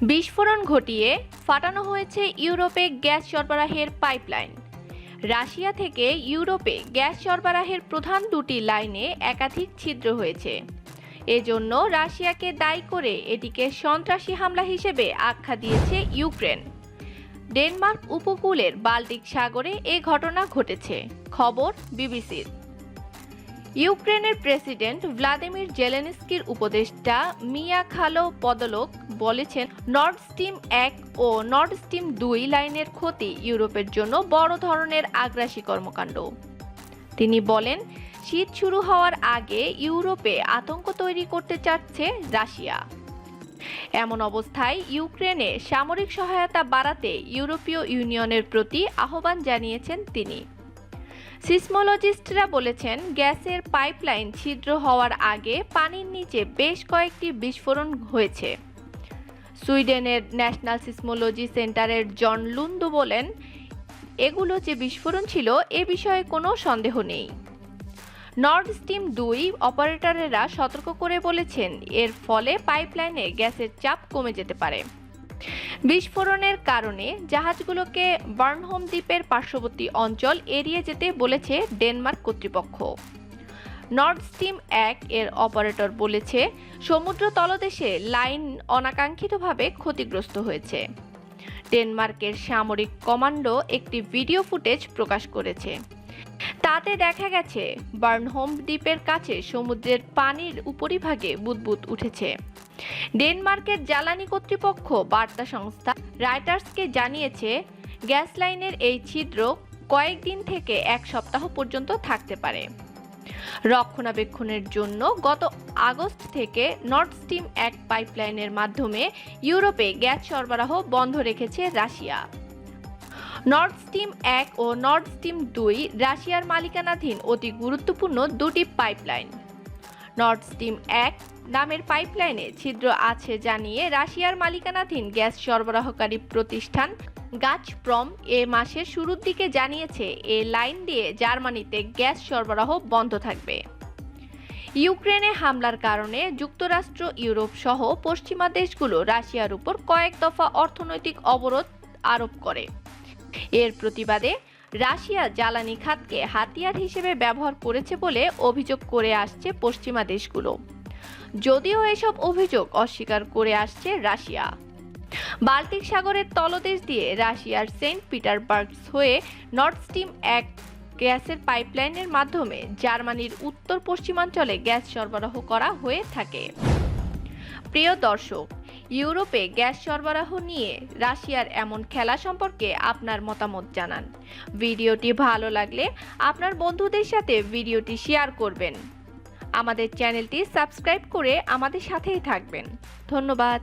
বিস্ফোরণ ঘটিয়ে ফাটানো হয়েছে ইউরোপে গ্যাস সরবরাহের পাইপলাইন। রাশিয়া থেকে ইউরোপে গ্যাস সরবরাহের প্রধান দুটি লাইনে একাধিক ছিদ্র হয়েছে। এজন্য রাশিয়াকে দায়ী করে এটিকে সন্ত্রাসী হামলা হিসেবে আখ্যা দিয়েছে ইউক্রেন। ডেনমার্ক উপকূলের বাল্টিক সাগরে এ ঘটনা ঘটেছে। খবর বিবিসির। ইউক্রেনের প্রেসিডেন্ট ভ্লাদিমির জেলেনস্কির উপদেষ্টা মিয়া খালো পদলোক বলেছেন নর্ড স্টিম এক ও নর্ড স্টিম দুই লাইনের ক্ষতি ইউরোপের জন্য বড় ধরনের আগ্রাসী কর্মকাণ্ড। তিনি বলেন, শীত শুরু হওয়ার আগে ইউরোপে আতঙ্ক তৈরি করতে চাচ্ছে রাশিয়া। এমন অবস্থায় ইউক্রেনে সামরিক সহায়তা বাড়াতে ইউরোপীয় ইউনিয়নের প্রতি আহ্বান জানিয়েছেন তিনি। সিসমোলজিস্টরা বলেছেন, গ্যাসের পাইপলাইন ছিদ্র হওয়ার আগে পানির নিচে বেশ কয়েকটি বিস্ফোরণ হয়েছে। সুইডেনের ন্যাশনাল সিসমোলজি সেন্টারের জন লুন্দু বলেন, এগুলো যে বিস্ফোরণ ছিল, এ বিষয়ে কোনো সন্দেহ নেই। নর্থ স্টিম দুই অপারেটরেরা সতর্ক করে বলেছেন, এর ফলে পাইপলাইনে গ্যাসের চাপ কমে যেতে পারে। বিস্ফোরণের কারণে জাহাজগুলোকে বার্নহোম দ্বীপের পার্শ্ববর্তী অঞ্চল এড়িয়ে যেতে বলেছে ডেনমার্ক কর্তৃপক্ষ। নর্ড স্ট্রিম এক এর অপারেটর বলেছে, সমুদ্র তলদেশে লাইন অনাকাঙ্ক্ষিতভাবে ক্ষতিগ্রস্ত হয়েছে। ডেনমার্কের সামরিক কমান্ডো একটি ভিডিও ফুটেজ প্রকাশ করেছে। তাতে দেখা গেছে বার্নহোম দ্বীপের কাছে সমুদ্রের পানির উপরিভাগে বুদবুদ উঠেছে। ডেনমার্কের জ্বালানি কর্তৃপক্ষ বার্তা সংস্থা রাইটার্সকে জানিয়েছে, গ্যাস লাইনের এই ছিদ্র কয়েকদিন থেকে এক সপ্তাহ পর্যন্ত থাকতে পারে। রক্ষণাবেক্ষণের জন্য গত আগস্ট থেকে নর্থ স্টিম এক পাইপলাইনের মাধ্যমে ইউরোপে গ্যাস সরবরাহ বন্ধ রেখেছে রাশিয়া। নর্থ স্টিম এক ও নর্থ স্টিম দুই রাশিয়ার মালিকানাধীন অতি গুরুত্বপূর্ণ দুটি পাইপলাইন নর্থ স্টিম এক নামের পাইপলাইনে ছিদ্র আছে জানিয়ে রাশিয়ার মালিকানাধীন গ্যাস সরবরাহকারী প্রতিষ্ঠান গাছপ্রম এ মাসের শুরুর দিকে জানিয়েছে, এ লাইন দিয়ে জার্মানিতে গ্যাস সরবরাহ বন্ধ থাকবে। ইউক্রেনে হামলার কারণে যুক্তরাষ্ট্র, ইউরোপ সহ পশ্চিমা দেশগুলো রাশিয়ার উপর কয়েক দফা অর্থনৈতিক অবরোধ আরোপ করে। এর প্রতিবাদে রাশিয়া জ্বালানি খাতকে হাতিয়ার হিসেবে ব্যবহার করেছে বলে অভিযোগ করে আসছে পশ্চিমা দেশগুলো। যদিও এসব অভিযোগ অস্বীকার করে আসছে রাশিয়া। বাল্টিক সাগরের তলদেশ দিয়ে রাশিয়ার সেন্ট পিটারবার্গ হয়ে নর্থ স্ট্রিম এক গ্যাসের পাইপলাইনের মাধ্যমে জার্মানির উত্তর পশ্চিমাঞ্চলে গ্যাস সরবরাহ করা হয়ে থাকে। প্রিয় দর্শক ইউরোপে গ্যাস সরবরাহ নিয়ে রাশিয়ার এমন খেলা সম্পর্কে আপনার মতামত জানান। ভিডিওটি ভালো লাগলে আপনার বন্ধুদের সাথে ভিডিওটি শেয়ার করবেন। আমাদের চ্যানেলটি সাবস্ক্রাইব করে আমাদের সাথেই থাকবেন। ধন্যবাদ।